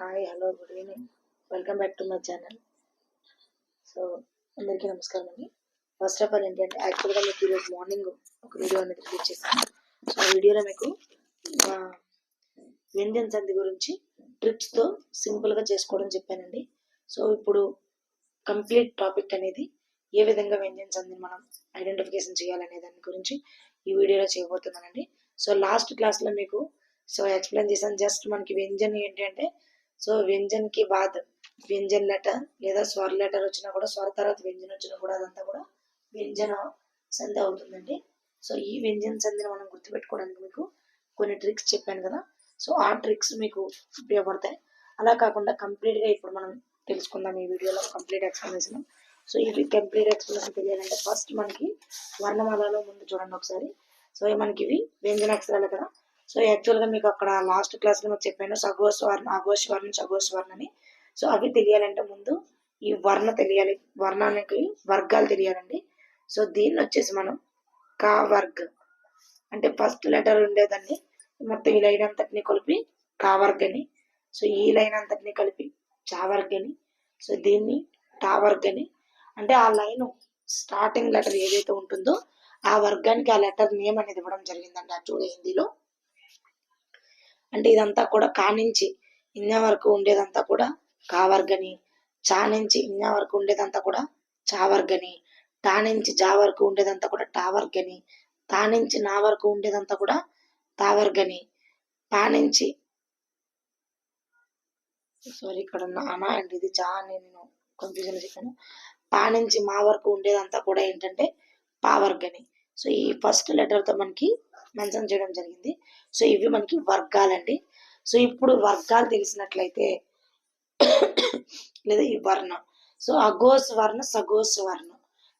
Hi hello good evening. Welcome back to my channel. So అందరికీ నమస్కారం అండి. First of all ఏంటంటే యాక్చువల్గా మీకు ఈరోజు మార్నింగ్ ఒక వీడియో అనేది రిలీజ్ చేశాను. సో ఆ వీడియోలో మీకు మా వ్యంజన సంధి గురించి ట్రిప్స్తో సింపుల్గా చేసుకోవడం చెప్పానండి. సో ఇప్పుడు కంప్లీట్ టాపిక్ అనేది ఏ విధంగా వ్యంజన్ సంధిని మనం ఐడెంటిఫికేషన్ చేయాలనే దాని గురించి ఈ వీడియోలో చేయబోతున్నానండి. సో లాస్ట్ క్లాస్లో మీకు సో ఎక్స్ప్లెయిన్ చేశాను. జస్ట్ మనకి వ్యంజన్ ఏంటి అంటే సో వ్యంజన్కి బాద్ వ్యంజన్ లెటర్ లేదా స్వర్ లెటర్ వచ్చినా కూడా స్వర తర్వాత వ్యంజన్ వచ్చినా కూడా అదంతా కూడా వ్యంజన సంధి అవుతుందండి. సో ఈ వ్యంజన సంధిని మనం గుర్తుపెట్టుకోవడానికి మీకు కొన్ని ట్రిక్స్ చెప్పాను కదా. సో ఆ ట్రిక్స్ మీకు ఉపయోగపడతాయి. అలా కాకుండా కంప్లీట్గా ఇప్పుడు మనం తెలుసుకుందాం ఈ వీడియోలో కంప్లీట్ ఎక్స్ప్లెనేషన్. సో ఇది కంప్లీట్ ఎక్స్ప్లెనేషన్ తెలియాలంటే ఫస్ట్ మనకి వర్ణమాలలో ముందు చూడండి ఒకసారి. సో మనకి ఇవి వ్యంజన అక్షరాలు కదా. సో యాక్చువల్గా మీకు అక్కడ లాస్ట్ క్లాస్లో మీకు చెప్పాను సగోస్ వర్ణ అగోష్ వర్ణం సగోష్ వర్ణ అని. సో అవి తెలియాలంటే ముందు ఈ వర్ణ తెలియాలి. వర్ణానికి వర్గాలు తెలియాలండి. సో దీన్ని వచ్చేసి మనం కా వర్గ్. అంటే ఫస్ట్ లెటర్ ఉండేదాన్ని మొత్తం ఈ లైన్ అంతటిని కలిపి కా వర్గ్ అని సో ఈ లైన్ అంతటిని కలిపి చా వర్గ్ అని సో దీన్ని టా వర్గ్ అని అంటే ఆ లైన్ స్టార్టింగ్ లెటర్ ఏదైతే ఉంటుందో ఆ వర్గానికి ఆ లెటర్ నేమ్ అనేది ఇవ్వడం జరిగిందండి యాక్చువల్గా హిందీలో. అంటే ఇదంతా కూడా కానించి ఇన్న వరకు ఉండేదంతా కూడా కావర్గని చా నుంచి ఇన్న వరకు ఉండేదంతా కూడా చావర్గని టా నుంచి జా వరకు ఉండేదంతా కూడా టావర్గని తా నుంచి నా వరకు ఉండేదంతా కూడా తావర్గని పా నుంచి సారీ ఇక్కడ నానా అండ్ ఇది జా అని నేను కన్ఫ్యూజన్ చెప్పాను. పా నుంచి మా వరకు ఉండేదంతా కూడా ఏంటంటే పావర్గని. సో ఈ ఫస్ట్ లెటర్తో మనకి మెన్షన్ చేయడం జరిగింది. సో ఇవి మనకి వర్గాలండి. సో ఇప్పుడు వర్గాలు తెలిసినట్లయితే లేదా ఈ వర్ణ. సో అగోస్ వర్ణ సగోస్ వర్ణ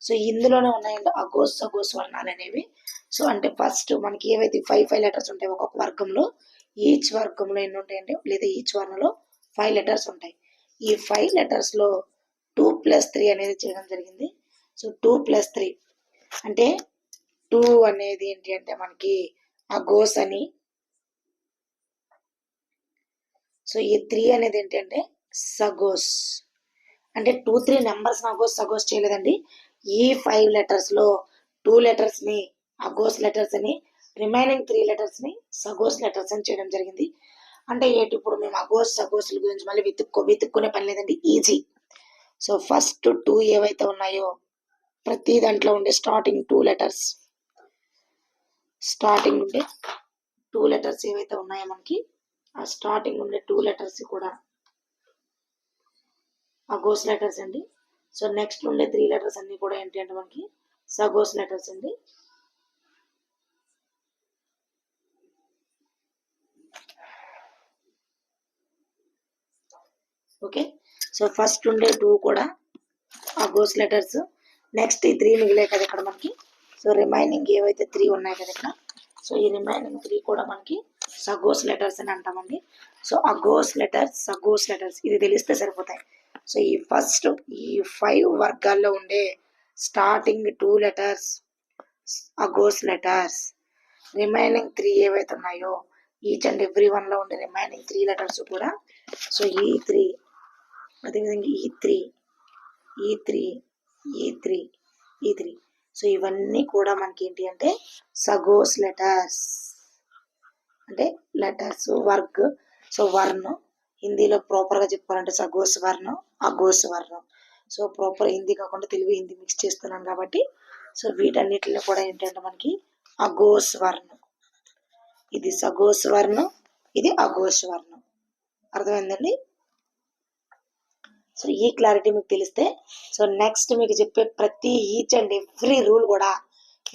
సో ఇందులోనే ఉన్నాయండి అగోస్ సగోస్ వర్ణాలు అనేవి. సో అంటే ఫస్ట్ మనకి ఏవైతే ఫైవ్ ఫైవ్ లెటర్స్ ఉంటాయి ఒక్కొక్క వర్గంలో ఈచ్ వర్గంలో ఎన్ని ఉంటాయండి? లేదా ఈచ్ వర్ణలో ఫైవ్ లెటర్స్ ఉంటాయి. ఈ ఫైవ్ లెటర్స్లో టూ ప్లస్ త్రీ అనేది చేయడం జరిగింది. సో టూ ప్లస్ త్రీ అంటే టూ అనేది ఏంటి అంటే మనకి అగోస్ అని. సో ఈ త్రీ అనేది ఏంటంటే సగోస్. అంటే టూ త్రీ నెంబర్స్ అగోస్ సగోస్ చేయలేదండి. ఈ ఫైవ్ లెటర్స్లో టూ లెటర్స్ని అగోస్ లెటర్స్ అని రిమైనింగ్ త్రీ లెటర్స్ని సగోస్ లెటర్స్ అని చేయడం జరిగింది. అంటే ఏంటి ఇప్పుడు మేము అగోస్ సగోస్ల గురించి మళ్ళీ వెతుక్కో వెతుక్కునే పని లేదండి. ఈజీ. సో ఫస్ట్ టూ ఏవైతే ఉన్నాయో ప్రతి దాంట్లో ఉండే స్టార్టింగ్ టూ లెటర్స్. స్టార్టింగ్ ఉండే టూ లెటర్స్ ఏవైతే ఉన్నాయో మనకి ఆ స్టార్టింగ్ ఉండే టూ లెటర్స్ కూడా అగోస్ లెటర్స్ అండి. సో నెక్స్ట్ ఉండే త్రీ లెటర్స్ అన్ని కూడా ఏంటి అంటే మనకి సగోస్ లెటర్స్ అండి. ఓకే? సో ఫస్ట్ ఉండే టూ కూడా అగోస్ లెటర్స్ నెక్స్ట్ ఈ త్రీ మిగిలే కదా ఇక్కడ మనకి. సో రిమైనింగ్ ఏవైతే త్రీ ఉన్నాయి కదా ఇక్కడ. సో ఈ రిమైనింగ్ త్రీ కూడా మనకి సగోస్ లెటర్స్ అని అంటామండి. సో అగోస్ లెటర్స్ సగోస్ లెటర్స్ ఇది తెలిస్తే సరిపోతాయి. సో ఈ ఫస్ట్ ఈ ఫైవ్ వర్గాల్లో ఉండే స్టార్టింగ్ టూ లెటర్స్ అగోస్ లెటర్స్ రిమైనింగ్ త్రీ ఏవైతే ఉన్నాయో ఈచ్ అండ్ ఎవ్రీ వన్లో ఉండే రిమైనింగ్ త్రీ లెటర్స్ కూడా. సో ఈ త్రీ అదేవిధంగా ఈ త్రీ ఈ త్రీ ఈ త్రీ ఈ త్రీ సో ఇవన్నీ కూడా మనకి ఏంటి అంటే సగోస్ లెటర్స్. అంటే లెటర్స్ వర్గ్. సో వర్ణం. హిందీలో ప్రాపర్గా చెప్పాలంటే సగోస్ వర్ణం అగోస్ వర్ణం. సో ప్రాపర్ హిందీ కాకుండా తెలుగు హిందీ మిక్స్ చేస్తున్నాను కాబట్టి సో వీటన్నిటిలో కూడా ఏంటంటే మనకి అగోస్ వర్ణం. ఇది సగోస్ వర్ణం ఇది అగోస్ వర్ణం. అర్థమైందండి? సో ఈ క్లారిటీ మీకు తెలిస్తే సో నెక్స్ట్ మీకు చెప్పే ప్రతి ఈచ్ అండ్ ఎవ్రీ రూల్ కూడా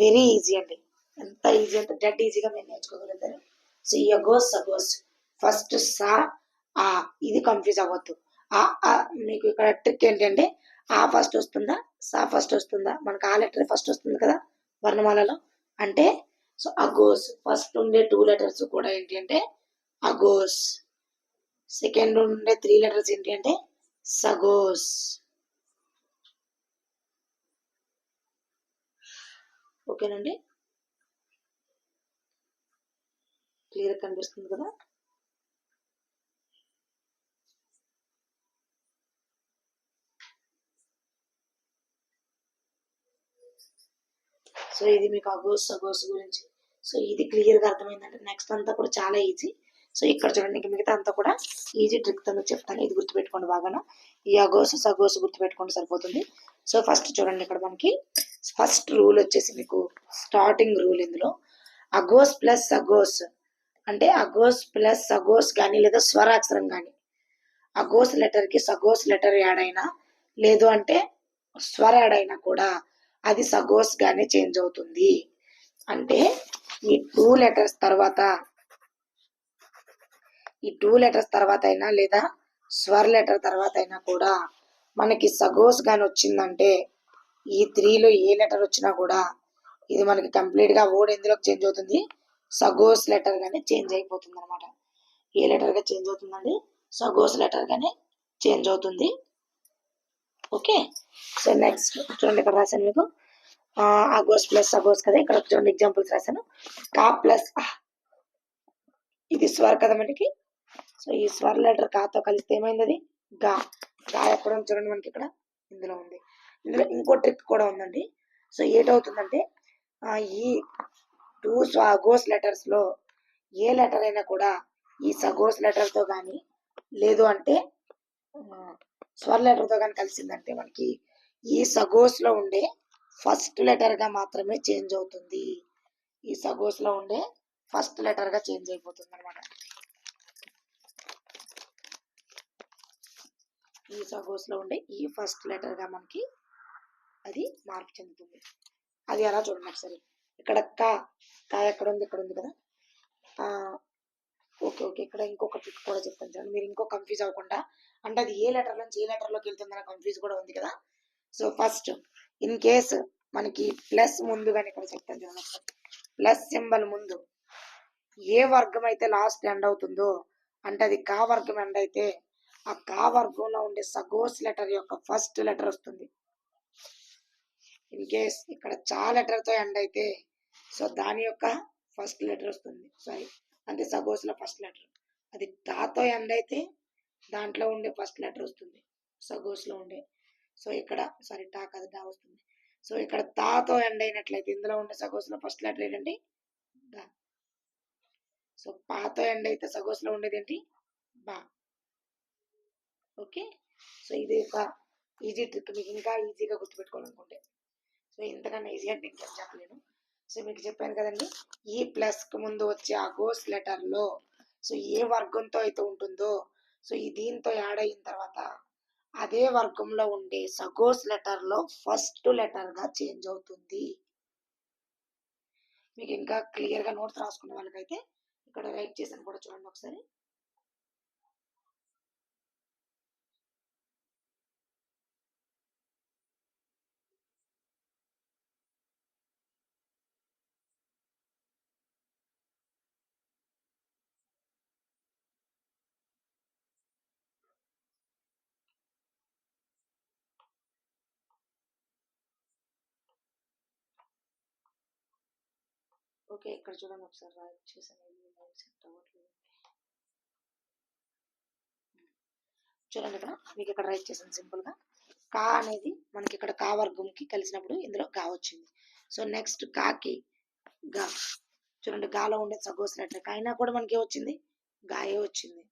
వెరీ ఈజీ అండి. ఎంత ఈజీ అంటే డెడ్ ఈజీగా మీరు నేర్చుకోగలుగుతారు. సో ఈ అగోస్ సగోస్ ఫస్ట్ సా ఆ ఇది కన్ఫ్యూజ్ అవ్వద్దు. ఆ ఆ మీకు ఇక్కడ ట్రిక్ ఏంటంటే ఆ ఫస్ట్ వస్తుందా సా ఫస్ట్ వస్తుందా? మనకు ఆ లెటర్ ఫస్ట్ వస్తుంది కదా వర్ణమాలలో. అంటే సో అగోస్ ఫస్ట్ ఉండే టూ లెటర్స్ కూడా ఏంటి అంటే అగోస్ సెకండ్ ఉండే త్రీ లెటర్స్ ఏంటి అంటే Sagos. ఓకేనండి? క్లియర్ కనిపిస్తుంది కదా? సో ఇది మీకు అగోస్ సగోస్ గురించి. సో ఇది క్లియర్గా అర్థమైందంటే నెక్స్ట్ అంతా కూడా చాలా ఈజీ సో ఇక్కడ చూడండి ఇంక మిగతా అంతా కూడా ఈజీ ట్రిక్తో మీకు చెప్తాను. ఇది గుర్తుపెట్టుకోండి బాగాను. ఈ అగోసు సగోస్ గుర్తుపెట్టుకోండి సరిపోతుంది. సో ఫస్ట్ చూడండి ఇక్కడ మనకి ఫస్ట్ రూల్ వచ్చేసి మీకు స్టార్టింగ్ రూల్ ఇందులో. అగోస్ ప్లస్ సగోస్ అంటే అగోస్ ప్లస్ సగోస్ కానీ లేదా స్వరాక్షరం కానీ. అగోస్ లెటర్కి సగోస్ లెటర్ యాడ్ అయినా లేదు అంటే స్వర యాడ్ అయినా కూడా అది సగోస్ గానే చేంజ్ అవుతుంది. అంటే ఈ టూ లెటర్స్ తర్వాత ఈ టూ లెటర్స్ తర్వాత అయినా లేదా స్వర్ లెటర్ తర్వాత అయినా కూడా మనకి సగోస్ కానీ వచ్చిందంటే ఈ త్రీలో ఏ లెటర్ వచ్చినా కూడా ఇది మనకి కంప్లీట్గా ఓడ్ ఎందులోకి చేంజ్ అవుతుంది? సగోస్ లెటర్గానే చేంజ్ అయిపోతుంది అనమాట ఏ లెటర్గా చేంజ్ అవుతుందండి? సగోస్ లెటర్గానే చేంజ్ అవుతుంది. ఓకే? సో నెక్స్ట్ చూడండి ఇక్కడ రాశాను మీకు. అగోస్ ప్లస్ సగోస్ కదా ఇక్కడ చూడండి ఎగ్జాంపుల్స్ రాశాను. కా ప్లస్ ఇది స్వర్ కదా మనకి. సో ఈ స్వర్ లెటర్ కాతో కలిస్తే ఏమైంది అది గా. గా ఎక్కడ చూడండి మనకి ఇక్కడ ఇందులో ఉంది. ఇందులో ఇంకో ట్రిక్ కూడా ఉందండి. సో ఏటవుతుందంటే ఈ టూ స్వాగోస్ లెటర్స్లో ఏ లెటర్ అయినా కూడా ఈ సగోస్ లెటర్తో కానీ లేదు అంటే ఆ, స్వర్ లెటర్తో కానీ కలిసిందంటే మనకి ఈ సగోస్లో ఉండే ఫస్ట్ లెటర్గా మాత్రమే చేంజ్ అవుతుంది. ఈ సగోస్లో ఉండే ఫస్ట్ లెటర్గా చేంజ్ అయిపోతుంది అనమాట ఈ సగోస్లో ఉండే ఈ ఫస్ట్ లెటర్గా మనకి అది మార్పు చెందుతుంది. అది ఎలా చూడండి ఒకసారి. ఇక్కడ కా కా ఎక్కడ ఉంది? ఇక్కడ ఉంది కదా. ఆ ఓకే ఓకే. ఇక్కడ ఇంకొక ట్రిక్ కూడా చెప్తాను చూడండి. మీరు ఇంకో కన్ఫ్యూజ్ అవ్వకుండా. అంటే అది ఏ లెటర్ నుంచి ఏ లెటర్లోకి వెళ్తుందన్న కన్ఫ్యూజ్ కూడా ఉంది కదా. సో ఫస్ట్ ఇన్ కేస్ మనకి ప్లస్ ముందు కానీ ఇక్కడ చెప్తాను చూడండి ఒకసారి. ప్లస్ సింబల్ ముందు. ఏ వర్గం అయితే లాస్ట్ ఎండ్ అవుతుందో అంటే అది కా వర్గం ఎండ్ అయితే ఆ కా వర్గంలో ఉండే సగోస్ లెటర్ యొక్క ఫస్ట్ లెటర్ వస్తుంది. ఇన్ కేస్ ఇక్కడ చా లెటర్తో ఎండ్ అయితే సో దాని యొక్క ఫస్ట్ లెటర్ వస్తుంది. సారీ అంటే సగోస్లో ఫస్ట్ లెటర్ అది టాతో ఎండ్ అయితే దాంట్లో ఉండే ఫస్ట్ లెటర్ వస్తుంది. సగోస్లో ఉండే. సో ఇక్కడ సారీ టా కాదు డా వస్తుంది. సో ఇక్కడ తాతో ఎండ్ అయినట్లయితే ఇందులో ఉండే సగోస్లో ఫస్ట్ లెటర్ ఏంటండి దా సో పాతో ఎండ్ అయితే సగోస్లో ఉండేది ఏంటి బా. ఓకే? సో ఇది ఒక ఈజీ ట్రిక్ మీకు ఇంకా ఈజీగా గుర్తుపెట్టుకోవాలనుకుంటే. సో ఇంతకన్నా ఈజీ అంటే ఇంకేం చెప్పలేను. సో మీకు చెప్పాను కదండి e ఈ ప్లస్కి ముందు వచ్చే ఆ గోస్ లెటర్లో సో ఏ వర్గంతో అయితే ఉంటుందో సో ఈ దీంతో యాడ్ అయిన తర్వాత అదే వర్గంలో ఉండే సగోస్ లెటర్లో ఫస్ట్ లెటర్గా చేంజ్ అవుతుంది. మీకు ఇంకా క్లియర్గా నోట్స్ రాసుకున్న వాళ్ళకైతే ఇక్కడ రైట్ చేసాను కూడా చూడండి ఒకసారి. ఓకే ఇక్కడ చూడండి ఒకసారి రైట్ చేసాను ఇది సెట్ అవ్వట్లేదు. చూడండి ఇక్కడ మీకు ఇక్కడ రైట్ చేసాను సింపుల్గా. కా అనేది మనకి ఇక్కడ కా వర్గంకి కలిసినప్పుడు ఇందులో గా వచ్చింది. సో నెక్స్ట్ కాకి గా. చూడండి గాలో ఉండే సగోసినట్టు అయినా కూడా మనకి వచ్చింది గాయే వచ్చింది.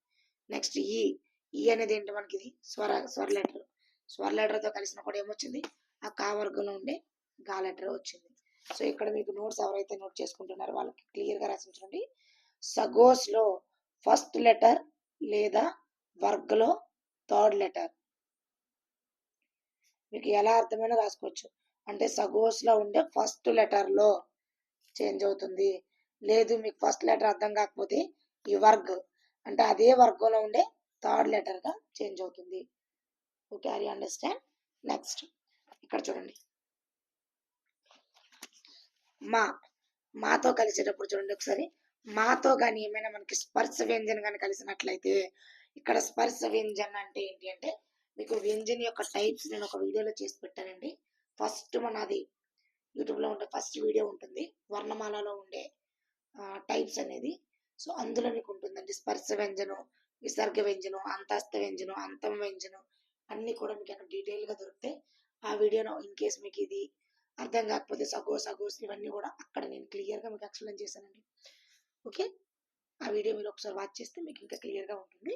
నెక్స్ట్ ఈ. ఈ అనేది ఏంటి మనకి ఇది? స్వర స్వర లెటర్ స్వర లెటర్తో కలిసిన కూడా ఏమొచ్చింది? ఆ కా వర్గంలో ఉండే గా లెటర్ వచ్చింది. సో ఇక్కడ మీకు నోట్స్ ఎవరైతే నోట్ చేసుకుంటున్నారో వాళ్ళకి క్లియర్గా రాసి రాసించండి సగోస్లో ఫస్ట్ లెటర్ లేదా వర్గ్లో థర్డ్ లెటర్. మీకు ఎలా అర్థమైనా రాసుకోవచ్చు. అంటే సగోస్లో ఉండే ఫస్ట్ లెటర్లో చేంజ్ అవుతుంది. లేదు మీకు ఫస్ట్ లెటర్ అర్థం కాకపోతే ఈ వర్గ్. అంటే అదే వర్గంలో ఉండే థర్డ్ లెటర్గా చేంజ్ అవుతుంది. Okay are you understand? Next. ఇక్కడ చూడండి. మా మాతో కలిసేటప్పుడు చూడండి ఒకసారి. మాతో కానీ ఏమైనా మనకి స్పర్శ వ్యంజన కానీ కలిసినట్లయితే ఇక్కడ స్పర్శ వ్యంజన అంటే ఏంటి అంటే మీకు వ్యంజన్ యొక్క టైప్స్ నేను ఒక వీడియోలో చేసి పెట్టానండి. ఫస్ట్ మనది యూట్యూబ్లో ఉండే ఫస్ట్ వీడియో ఉంటుంది. వర్ణమాలలో ఉండే టైప్స్ అనేది. సో అందులో మీకు ఉంటుందండి స్పర్శ వ్యంజనం విసర్గ వ్యంజనం అంతస్థ వ్యంజనం అంతం వ్యంజనం అన్నీ కూడా మీకు అక్కడ డీటెయిల్గా దొరుకుతాయి ఆ వీడియోను ఇన్ కేస్ మీకు ఇది అర్థం కాకపోతే సగో సగోస్ ఇవన్నీ కూడా అక్కడ నేను క్లియర్గా మీకు ఎక్స్ప్లెయిన్ చేశానండి. ఓకే? ఆ వీడియో మీరు ఒకసారి వాచ్ చేస్తే మీకు ఇంకా క్లియర్గా ఉంటుంది.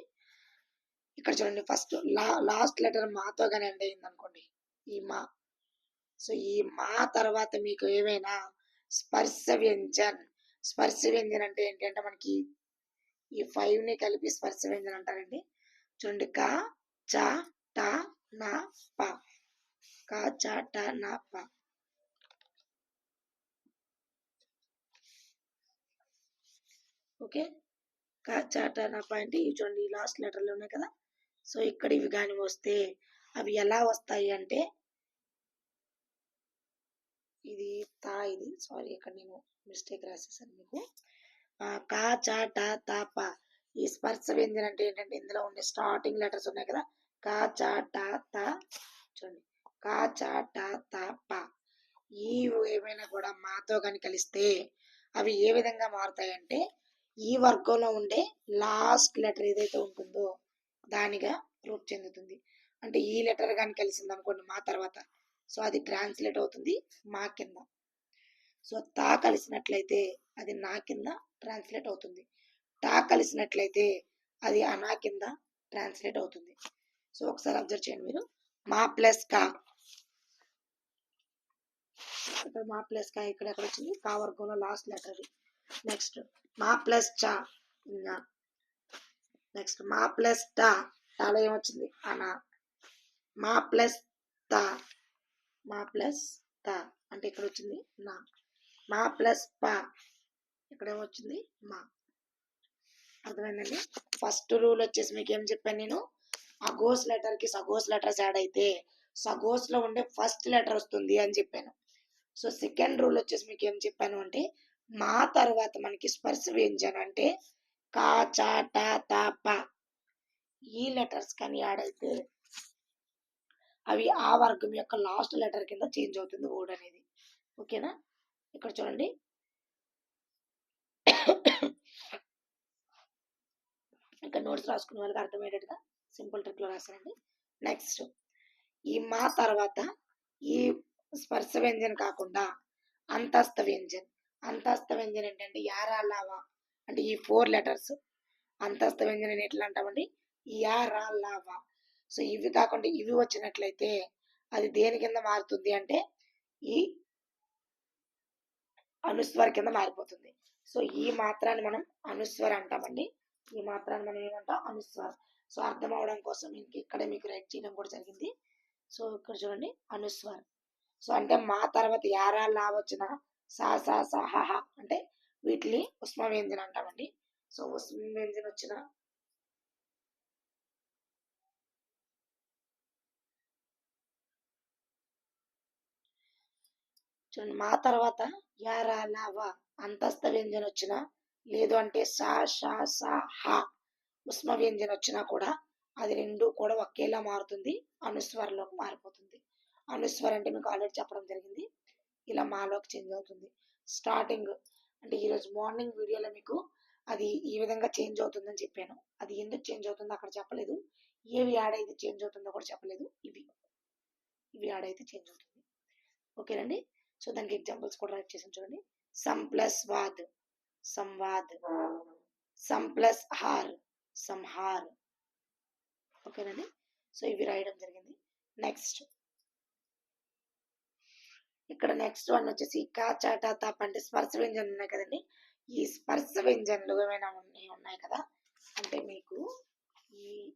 ఇక్కడ చూడండి ఫస్ట్ లా లాస్ట్ లెటర్ మాతో కానీ ఎండ్ అయింది అనుకోండి ఈ మా. సో ఈ మా తర్వాత మీకు ఏమైనా స్పర్శ వ్యంజన్ స్పర్శ వ్యంజన్ అంటే ఏంటంటే మనకి ఈ ఫైవ్ని కలిపి స్పర్శ వ్యంజన్ అంటారండి. చూడండి క చ ట నా ప. క చ ట నా ప. ఓకే? క చ నా ఇవి చూడండి ఈ లాస్ట్ లెటర్లు ఉన్నాయి కదా? సో ఇక్కడ ఇవి కానీ వస్తే అవి ఎలా వస్తాయి అంటే ఇది తా ఇది. సారీ ఇక్కడ నేను మిస్టేక్ రాసేసాను మీకు. కా చా టా తా ఈ స్పర్శ వ్యంజన అంటే ఏంటంటే ఇందులో ఉండే స్టార్టింగ్ లెటర్స్ ఉన్నాయి కదా? కా చా టా తా. చూడండి. కా చా టా తా ఈ ఏమైనా కూడా మాతో కానీ కలిస్తే అవి ఏ విధంగా మారుతాయంటే ఈ వర్గంలో ఉండే లాస్ట్ లెటర్ ఏదైతే ఉంటుందో దానిగా రూపు చెందుతుంది. అంటే ఈ లెటర్ కానీ కలిసింది అనుకోండి మా తర్వాత. సో అది ట్రాన్స్లేట్ అవుతుంది మా కింద. సో తా కలిసినట్లయితే అది నా కింద ట్రాన్స్లేట్ అవుతుంది. టా కలిసినట్లయితే అది అనా కింద ట్రాన్స్లేట్ అవుతుంది. సో ఒకసారి అబ్జర్వ్ చేయండి మీరు. మా ప్లస్ కా. ఇక్కడ మా ప్లస్ కా ఇక్కడ ఎక్కడ వచ్చింది? కా వర్గంలో లాస్ట్ లెటర్. నెక్స్ట్ మా ప్లస్ చా. ఇంకా. నెక్స్ట్ మా ప్లస్ టా టాలో ఏమొచ్చింది? అనా. మా ప్లస్ తా. మా ప్లస్ తా. అంటే ఇక్కడ వచ్చింది నా. మా ప్లస్ పా. ఇక్కడ ఏమొచ్చింది మా. అర్థమైందండి? ఫస్ట్ రూల్ వచ్చేసి మీకు ఏం చెప్పాను నేను? అగోస్ లెటర్కి సగోస్ లెటర్స్ యాడ్ అయితే సగోస్లో ఉండే ఫస్ట్ లెటర్ వస్తుంది అని చెప్పాను. సో సెకండ్ రూల్ వచ్చేసి మీకు ఏం చెప్పాను అంటే మా తర్వాత మనకి స్పర్శ వ్యంజన అంటే కా చా టా తా ప. ఈ లెటర్స్ కానీ యాడ్ అయితే అవి ఆ వర్గం యొక్క లాస్ట్ లెటర్ కింద చేంజ్ అవుతుంది ఓడ్ అనేది. ఓకేనా? ఇక్కడ చూడండి. ఇక్కడ నోట్స్ రాసుకునే వాళ్ళకి అర్థమయ్యేటట్టుగా సింపుల్ ట్రిక్లో రాశానండి నెక్స్ట్ ఈ మా తర్వాత ఈ స్పర్శ వ్యంజన్ కాకుండా అంతస్థ వ్యంజన్. అంతస్థ వ్యంజన్ ఏంటంటే యారా లావా అంటే ఈ ఫోర్ లెటర్స్. అంతస్థ వ్యంజన్ అని ఎట్లా అంటామండి? యారా లావా. సో ఇవి కాకుండా ఇవి వచ్చినట్లయితే అది దేని కింద మారుతుంది అంటే ఈ అనుస్వర కింద మారిపోతుంది. సో ఈ మాత్రాన్ని మనం అనుస్వర అంటామండి. ఈ మాత్రాన్ని మనం ఏమంటాం? అనుస్వర. సో అర్థం అవడం కోసం ఇంక ఇక్కడ మీకు రైట్ చేయడం కూడా జరిగింది. సో ఇక్కడ చూడండి. అనుస్వర్. సో అంటే మా తర్వాత యారా లా వచ్చిన సా సా సా హా హా అంటే వీటిని ఉష్మ వ్యంజన అంటామండి. సో ఉష్మ వ్యంజన వచ్చిన చూడండి మా తర్వాత యారా లావా అంతస్థ వ్యంజన వచ్చిన లేదు అంటే సా షా సా హా ఉష్మ వ్యంజన వచ్చినా కూడా అది రెండు కూడా ఒకేలా మారుతుంది. అనుస్వరంలోకి మారిపోతుంది. అనుస్వర అంటే మీకు ఆల్రెడీ చెప్పడం జరిగింది. ఇలా మాలోకి చేంజ్ అవుతుంది. స్టార్టింగ్ అంటే ఈరోజు మార్నింగ్ వీడియోలో మీకు అది ఈ విధంగా చేంజ్ అవుతుందని చెప్పాను. అది ఎందుకు చేంజ్ అవుతుందో అక్కడ చెప్పలేదు. ఏవి యాడ్ అయితే చేంజ్ అవుతుందో కూడా చెప్పలేదు. ఇవి. ఇవి యాడ్ అయితే చేంజ్ అవుతుంది. ఓకేనండి? సో దానికి ఎగ్జాంపుల్స్ కూడా రైట్ చేసాను చూడండి. సమ్ ప్లస్ వాద్. సంవాద్ సమ్ ప్లస్ హార్. సంహార్ ఓకేనండి? సో ఇవి రాయడం జరిగింది. నెక్స్ట్. ఇక్కడ నెక్స్ట్ వన్ వచ్చేసి కా చాట తాప్ అంటే స్పర్శ వ్యంజనలు ఉన్నాయి కదండి. ఈ స్పర్శ వ్యంజనలు ఏమైనా ఉన్నాయి కదా? అంటే మీకు ఈ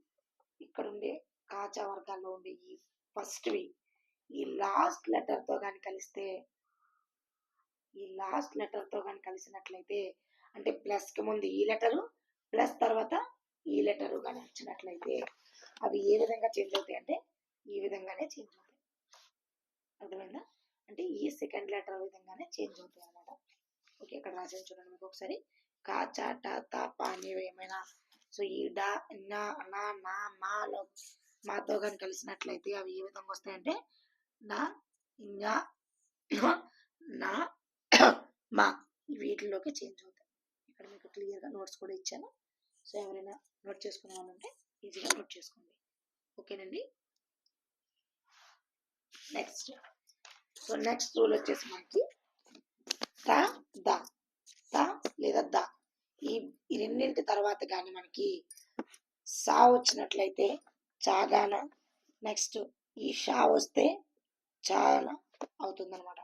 ఇక్కడ ఉండే కాచా వర్గాల్లో ఉండే ఈ ఫస్ట్వి ఈ లాస్ట్ లెటర్తో కానీ కలిస్తే ఈ లాస్ట్ లెటర్తో కానీ కలిసినట్లయితే అంటే ప్లస్కి ముందు ఈ లెటరు ప్లస్ తర్వాత ఈ లెటరు కానీ వచ్చినట్లయితే అవి ఏ విధంగా చేంజ్ అవుతాయి అంటే ఈ విధంగానే చేంజ్ అవుతాయి. అర్థమైందా? అంటే ఈ సెకండ్ లెటర్ విధంగానే చేంజ్ అవుతాయి అన్నమాట. ఓకే ఇక్కడ రాసేది చూడండి మీకు ఒకసారి. కా చా టా తా పా అనేవి ఏమైనా. సో ఈ డా నా నా నా మాలో మాతో కానీ కలిసినట్లయితే అవి ఏ విధంగా వస్తాయంటే నా ఇంకా నా మా వీటిలోకి చేంజ్ అవుతాయి. ఇక్కడ మీకు క్లియర్గా నోట్స్ కూడా ఇచ్చాను. సో ఎవరైనా నోట్ చేసుకునే వాళ్ళంటే ఈజీగా నోట్ చేసుకోండి. ఓకేనండి నెక్స్ట్ సో నెక్స్ట్ రూల్ వచ్చేసి మనకి త ద. త లేదా ద. ఈ ఈ రెండింటి తర్వాత కానీ మనకి సా వచ్చినట్లయితే చాగాన నెక్స్ట్ ఈ షా వస్తే చాలా అవుతుందనమాట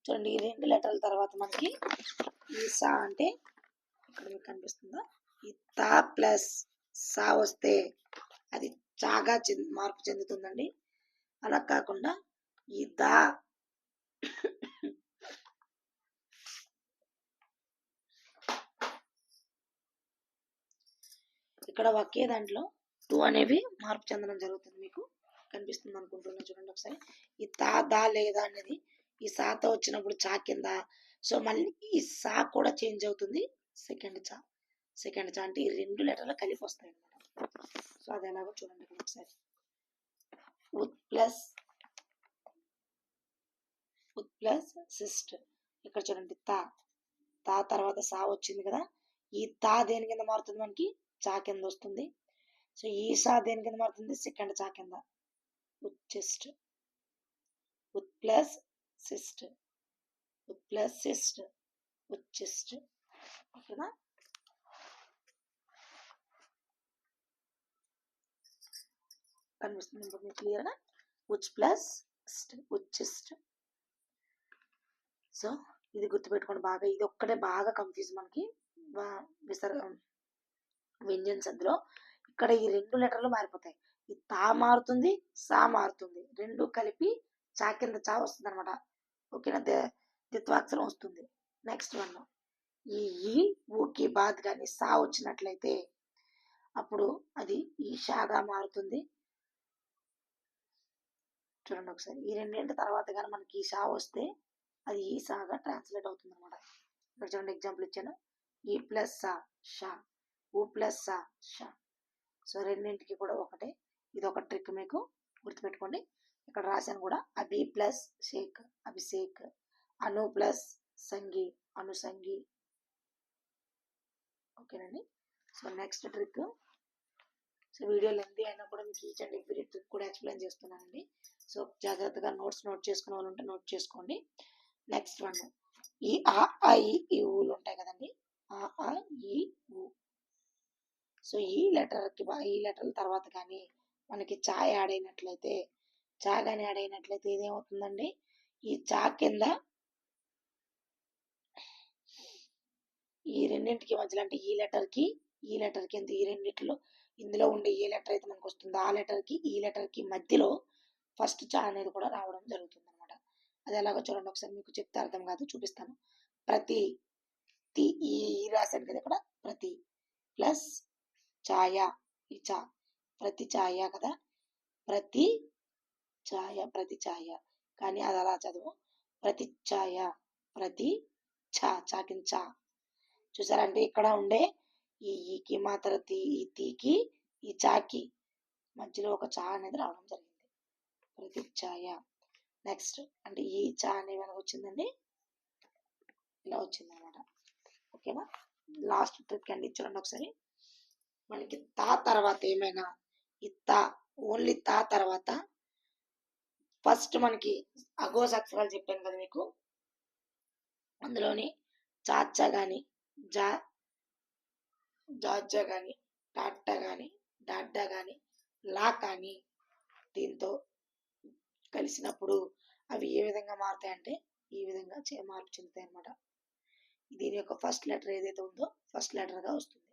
చూడండి ఈ రెండు లెటర్ల తర్వాత మనకి ఈ సా అంటే ఇక్కడ మీకు కనిపిస్తుందా? ఈ తా ప్లస్ సా వస్తే అది చాగా మార్పు చెందుతుందండి. అలా కాకుండా ఈ దా ఇక్కడ ఒకే దాంట్లో టూ అనేవి మార్పు చెందడం జరుగుతుంది మీకు. కనిపిస్తుంది అనుకుంటున్నా చూడండి ఒకసారి. ఈ తా దా లేదా అనేది ఈ సాతో వచ్చినప్పుడు చా కింద. సో మళ్ళీ ఈ సా కూడా చేంజ్ అవుతుంది. సెకండ్ చా. సెకండ్ చా అంటే ఈ రెండు లెటర్లు కలిపి వస్తాయి అనమాట సో అది ఎలాగో చూడండి ఇక్కడ ఒకసారి. ఉత్ ప్లస్ ఉత్ ప్లస్ సిస్ట్. ఇక్కడ చూడండి తా. తా తర్వాత సా వచ్చింది కదా. ఈ తా దేని కింద మారుతుంది మనకి? చా కింద వస్తుంది. సో ఈ సా దేని కింద మారుతుంది? సెకండ్ చా కింద. ఉత్ చెస్ట్ ఉత్ ప్లస్ సిస్ట్. ఉత్ ప్లస్ సిస్ట్. ఉత్ చెస్ట్ ఓకేనా? కనిపిస్తుంది ఇప్పుడు మీకు క్లియర్గా ఉచ్ ప్లస్ ఉచ్చిస్ట్ సో ఇది గుర్తుపెట్టుకోండి బాగా ఇది ఒక్కటే బాగా కన్ఫ్యూజ్ మనకి. విసర్ వ్యంజన్ సంధిలో ఇక్కడ ఈ రెండు లెటర్లు మారిపోతాయి. ఈ తా మారుతుంది సా మారుతుంది. రెండు కలిపి చా కింద చా వస్తుంది అనమాట ఓకేనా? ద- వస్తుంది. నెక్స్ట్ వన్ ఈ ఈ ఊకి బాద్ కానీ సా వచ్చినట్లయితే అప్పుడు అది ఈ షాగా మారుతుంది. చూడండి ఒకసారి. ఈ రెండింటి తర్వాత కానీ మనకి ఈ షా వస్తే అది ఈ సాగా ట్రాన్స్లేట్ అవుతుంది అనమాట ఇక్కడ చూడండి ఎగ్జాంపుల్ ఇచ్చాను. ఈ ప్లస్ సా షా ఊ ప్లస్ సా షా. సో రెండింటికి కూడా ఒకటే. ఇది ఒక ట్రిక్ మీకు గుర్తుపెట్టుకోండి. ఇక్కడ రాశాను కూడా అభి ప్లస్ షేక్ అభిషేక్ అను ప్లస్ సంగి అనుసంగి ఓకేనండి. So next trick. So video lengthy అయినా కూడా మీకు ఈచ్ అండ్ ఎవ్రీ ట్రిక్ కూడా ఎక్స్ప్లెయిన్ చేస్తున్నానండి. సో జాగ్రత్తగా నోట్స్ నోట్ చేసుకునే వాళ్ళు ఉంటే నోట్ చేసుకోండి. Next one. ఈ ఆ ఈ ఊలు ఉంటాయి కదండి. ఆ ఆ ఈ ఊ. సో ఈ లెటర్కి ఈ లెటర్ తర్వాత కానీ మనకి ఛాయ్ యాడ్ అయినట్లయితే చా కానీ యాడ్ అయినట్లయితే ఇదేమవుతుందండి ఈ చా కింద ఈ రెండింటికి మధ్యలో అంటే ఈ లెటర్కి ఈ లెటర్ ఎంత? ఈ రెండింటిలో ఇందులో ఉండే ఏ లెటర్ అయితే మనకు వస్తుందో ఆ లెటర్కి ఈ లెటర్కి మధ్యలో ఫస్ట్ చా అనేది కూడా రావడం జరుగుతుంది అనమాట అది ఎలాగో చూడండి ఒకసారి మీకు చెప్తే అర్థం కాదు చూపిస్తాను. ప్రతి తి ఈ ఈ రాశాను కదా ఇక్కడ ప్రతి ప్లస్ ఛాయ ఈ చా ప్రతి ఛాయ కదా ప్రతి ఛాయ ప్రతి ఛాయ. కానీ అది అలా చదువు. ప్రతి ఛాయ ప్రతి ఛా చాకిన్ చా చూసారంటే ఇక్కడ ఉండే ఈ ఈకి మాత్ర తీ ఈ తీకి ఈ చాకి మధ్యలో ఒక చా అనేది రావడం జరిగింది. ప్రతి ఛాయ. నెక్స్ట్ అంటే ఈ చా అనేది మనకు వచ్చిందండి. ఇలా వచ్చింది అనమాట ఓకేనా లాస్ట్ ట్రిక్ అండి. చూడండి ఒకసారి. మనకి తా తర్వాత ఏమైనా ఈ తా ఓన్లీ తా తర్వాత ఫస్ట్ మనకి అగోస్ అక్షరాలు చెప్పాను కదా మీకు? అందులోని చాచా కానీ జా జాజా కానీ టాటా కానీ డాడ్డా కానీ లా కానీ దీంతో కలిసినప్పుడు అవి ఏ విధంగా మారుతాయంటే ఈ విధంగా చే మార్పు చెందుతాయి అన్నమాట. దీని యొక్క ఫస్ట్ లెటర్ ఏదైతే ఉందో ఫస్ట్ లెటర్గా వస్తుంది.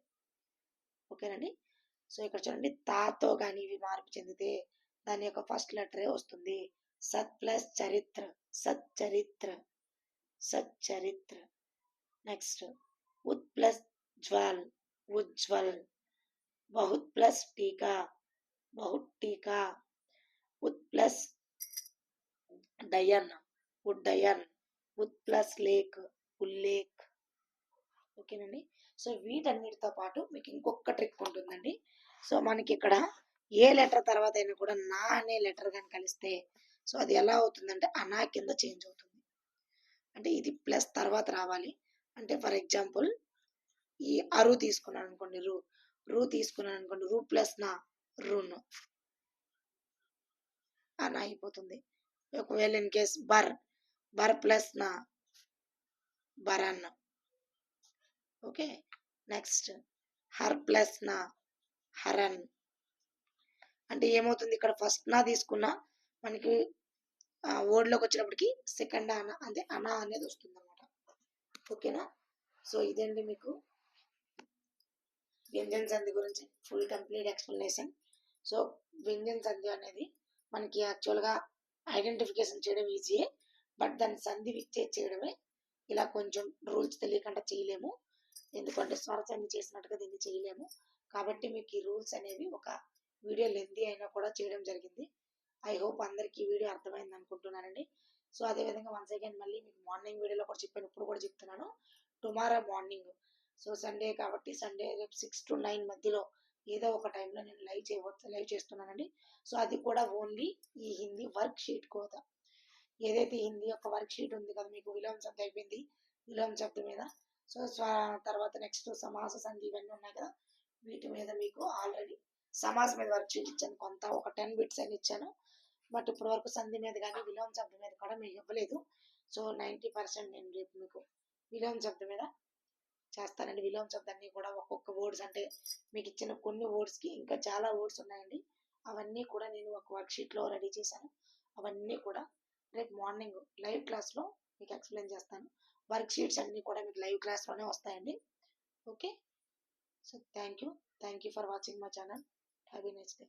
ఓకేనండి? సో ఇక్కడ చూడండి. తాతో కానీ ఇవి మార్పు చెందితే దాని యొక్క ఫస్ట్ లెటరే వస్తుంది. సత్ ప్లస్ చరిత్ర సత్ చరిత్ర సత్ చరిత్ర. నెక్స్ట్. ఉత్ ప్లస్ జ్వాల్ ఉజ్వల్ బహుత్ ప్లస్ టీకా బహుత్ టీకా ఉత్ ప్లస్ డయన్ ఉడ్డయన్ ఉత్ ప్లస్ లేక్ ఉల్లేక్ ఓకేనండి? సో వీటన్నిటితో పాటు మీకు ఇంకొక ట్రిక్ ఉంటుందండి. సో మనకి ఇక్కడ ఏ లెటర్ తర్వాత అయినా కూడా నా అనే లెటర్ కానీ కలిస్తే సో అది ఎలా అవుతుందంటే అనా కింద చేంజ్ అవుతుంది. అంటే ఇది ప్లస్ తర్వాత రావాలి. అంటే ఫర్ ఎగ్జాంపుల్ ఈ అరు తీసుకున్నాను అనుకోండి రు. రూ తీసుకున్నాను అనుకోండి రూ ప్లస్ నా రూను. అని అయిపోతుంది. ఒకవేళ ఇన్ కేస్ బర్ బర్ ప్లస్ నా బరన్. ఓకే? నెక్స్ట్ హర్ ప్లస్ నా హరన్. అంటే ఏమవుతుంది ఇక్కడ ఫస్ట్ నా తీసుకున్నా మనకి వర్డ్లోకి వచ్చినప్పటికి సెకండ్ అన అంటే అనా అనేది వస్తుంది అన్నమాట ఓకేనా? సో ఇదండి మీకు? వ్యంజన సంధి గురించి ఫుల్ కంప్లీట్ ఎక్స్ప్లెనేషన్ సో వ్యంజన సంధి అనేది మనకి యాక్చువల్గా ఐడెంటిఫికేషన్ చేయడం ఈజీయే బట్ దాన్ని సంధి విచ్చే చేయడమే ఇలా కొంచెం రూల్స్ తెలియకుండా చేయలేము. ఎందుకంటే స్వరసంధి చేసినట్టుగా దీన్ని చేయలేము. కాబట్టి మీకు ఈ రూల్స్ అనేవి ఒక వీడియో లెంది అయినా కూడా చేయడం జరిగింది. ఐ హోప్ అందరికీ ఈ వీడియో అర్థమైంది అనుకుంటున్నానండి. సో అదేవిధంగా వన్స్ అగైన్ మళ్ళీ మీకు మార్నింగ్ వీడియోలో కూడా చెప్పాను. ఇప్పుడు కూడా చెప్తున్నాను. టుమారో మార్నింగ్ సో సండే కాబట్టి సండే రేపు సిక్స్ టు నైన్ మధ్యలో ఏదో ఒక టైంలో నేను లైవ్ చేయవచ్చు లైవ్ చేస్తున్నానండి. సో అది కూడా ఓన్లీ ఈ హిందీ వర్క్ షీట్ కోత. ఏదైతే హిందీ యొక్క వర్క్ షీట్ ఉంది కదా మీకు విలోమ శబ్దం అయిపోయింది. విలోమ శబ్దం మీద. సో తర్వాత నెక్స్ట్ సమాస సంధి ఇవన్నీ ఉన్నాయి కదా. వీటి మీద మీకు ఆల్రెడీ సమాస్ మీద వర్క్ షీట్ ఇచ్చాను. కొంత ఒక టెన్ బిట్స్ అని ఇచ్చాను. బట్ ఇప్పటి వరకు సంధి మీద కానీ విలోమ శబ్దం మీద కూడా మీకు ఇవ్వలేదు. సో నైంటీ పర్సెంట్ నేను రేపు మీకు విలోమ శబ్దం మీద చేస్తానండి. విలోమ శబ్దాన్ని కూడా ఒక్కొక్క వర్డ్స్ అంటే మీకు ఇచ్చిన కొన్ని వర్డ్స్కి ఇంకా చాలా వర్డ్స్ ఉన్నాయండి. అవన్నీ కూడా నేను ఒక వర్క్ షీట్లో రెడీ చేశాను. అవన్నీ కూడా రేపు మార్నింగ్ లైవ్ క్లాస్లో మీకు ఎక్స్ప్లెయిన్ చేస్తాను. వర్క్ షీట్స్ అన్నీ కూడా మీకు లైవ్ క్లాస్లోనే వస్తాయండి. Okay so thank you thank you for watching my channel happy next day